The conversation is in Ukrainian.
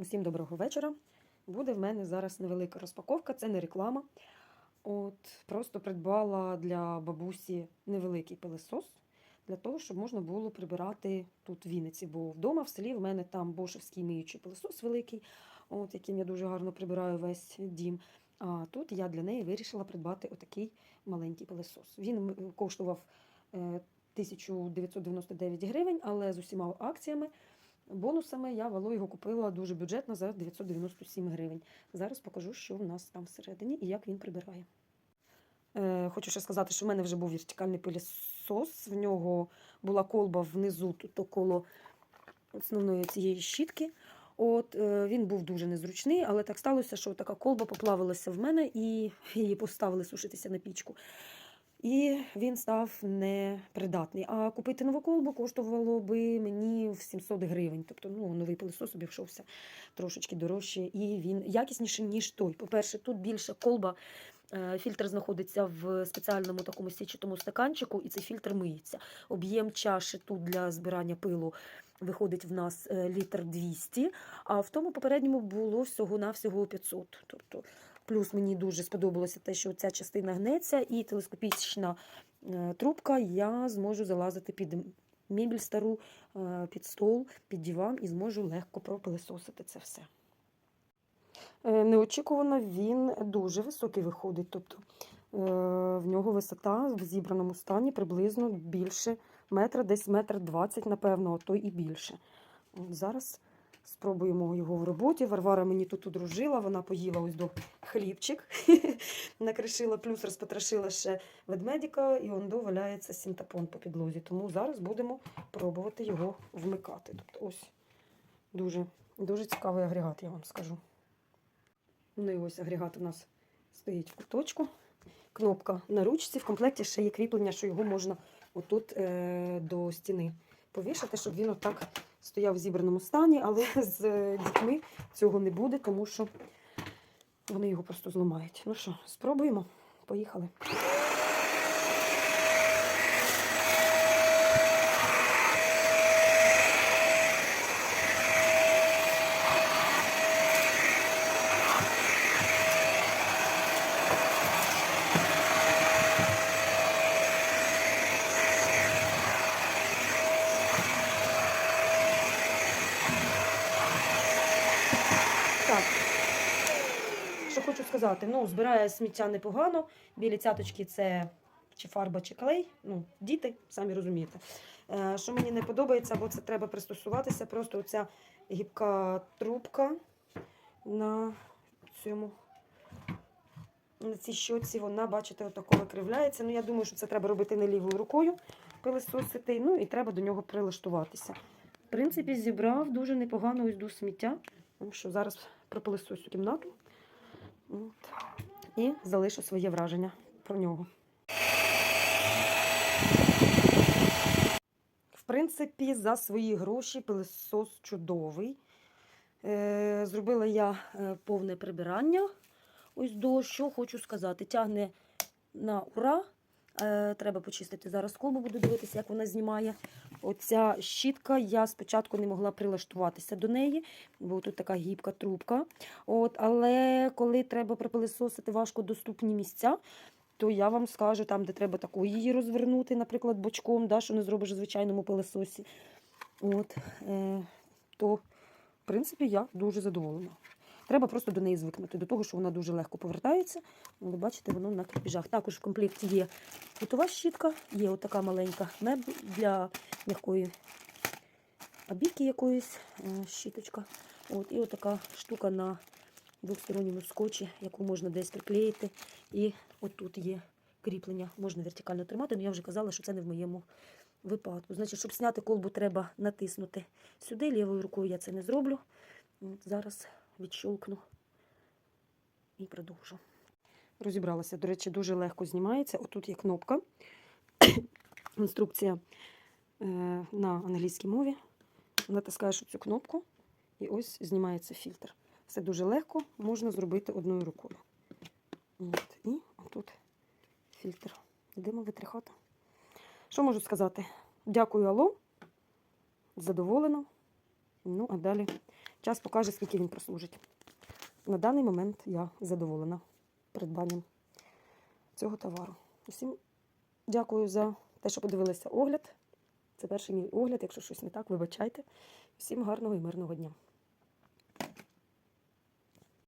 Усім доброго вечора. Буде в мене зараз невелика розпаковка, це не реклама. От, просто придбала для бабусі невеликий пилесос для того, щоб можна було прибирати тут в Вінниці. Бо вдома в селі в мене там бошевський миючий пилесос великий, от, яким я дуже гарно прибираю весь дім. А тут я для неї вирішила придбати отакий маленький пилесос. Він коштував е, 1999 гривень, але з усіма акціями Бонусами я вало його купила дуже бюджетно за 997 гривень. Зараз покажу, що в нас там всередині і як він прибирає. Е, хочу ще сказати, що в мене вже був вертикальний пилісос. В нього була колба внизу, тут коло основної цієї щітки. От е, він був дуже незручний, але так сталося, що така колба поплавилася в мене і її поставили сушитися на пічку. І він став непридатний. А купити нову колбу коштувало би мені в 700 гривень. Тобто ну, новий пилосос обійшовся трошечки дорожче, і він якісніший, ніж той. По-перше, тут більше колба. е, Фільтр знаходиться в спеціальному такому січатому стаканчику, і цей фільтр миється. Об'єм чаші тут для збирання пилу виходить в нас е, літр 200, а в тому попередньому було всього-навсього 500. Тобто Плюс мені дуже сподобалося те, що ця частина гнеться, і телескопічна е, трубка я зможу залазити під мебіль стару, е, під стол, під диван і зможу легко пропилесосити це все. Е, Неочікувано він дуже високий виходить. Тобто в нього висота в зібраному стані приблизно більше метра, десь метр двадцять, напевно, а то і більше. Зараз спробуємо його в роботі. Варвара мені тут одружила, вона поїла ось до хлібчик, накришила, плюс розпотрошила ще ведмедика, і он валяється синтапон по підлозі. Тому зараз будемо пробувати його вмикати. Тобто ось дуже, дуже цікавий агрегат, я вам скажу. Ну і ось агрегат у нас стоїть в куточку. Кнопка на ручці. В комплекті ще є кріплення, що його можна отут е, до стіни повішати, щоб він отак стояв в зібраному стані, але з е, дітьми цього не буде, тому що вони його просто зламають. Ну що, спробуємо? Поїхали. Так. Що хочу сказати, ну, збирає сміття непогано. Білі цяточки це чи фарба, чи клей. Ну, діти, самі розумієте. Е, що мені не подобається, бо це треба пристосуватися. Просто оця гібка трубка на цьому. На цій щоці вона, бачите, отако викривляється. Ну, я думаю, що це треба робити не лівою рукою, пилисосити, ну і треба до нього прилаштуватися. В принципі, зібрав дуже непогано ось сміття. Тому що зараз пропилисосю кімнату От. і залишу своє враження про нього. В принципі, за свої гроші пилисос чудовий. Е, зробила я е, повне прибирання. Ось до що хочу сказати. Тягне на ура. Е, треба почистити зараз колбу, буду дивитися, як вона знімає. Оця щітка, я спочатку не могла прилаштуватися до неї, бо тут така гібка трубка. От, але коли треба пропилисосити важкодоступні місця, то я вам скажу, там, де треба таку її розвернути, наприклад, бочком, да, що не зробиш в звичайному пилисосі. От, е, то, в принципі, я дуже задоволена. Треба просто до неї звикнути, до того, що вона дуже легко повертається. Ви бачите, воно на кріпіжах. Також в комплекті є кутова щітка, є отака маленька мебель для м'якої обійки якоїсь е, щіточка. От, і отака штука на двосторонньому скотчі, яку можна десь приклеїти. І отут є кріплення, можна вертикально тримати, але я вже казала, що це не в моєму випадку. Значить, щоб зняти колбу, треба натиснути сюди. Лівою рукою я це не зроблю. Зараз відщолкну і продовжу. Розібралася. До речі, дуже легко знімається. Отут є кнопка. Інструкція е, на англійській мові. Натискаєш цю кнопку і ось знімається фільтр. Все дуже легко, можна зробити одною рукою. От, і отут фільтр. Йдемо витрихати. Що можу сказати? Дякую, Алло. Задоволена. Ну, а далі Час покаже, скільки він прослужить. На даний момент я задоволена придбанням цього товару. Усім дякую за те, що подивилися огляд. Це перший мій огляд. Якщо щось не так, вибачайте. Всім гарного і мирного дня.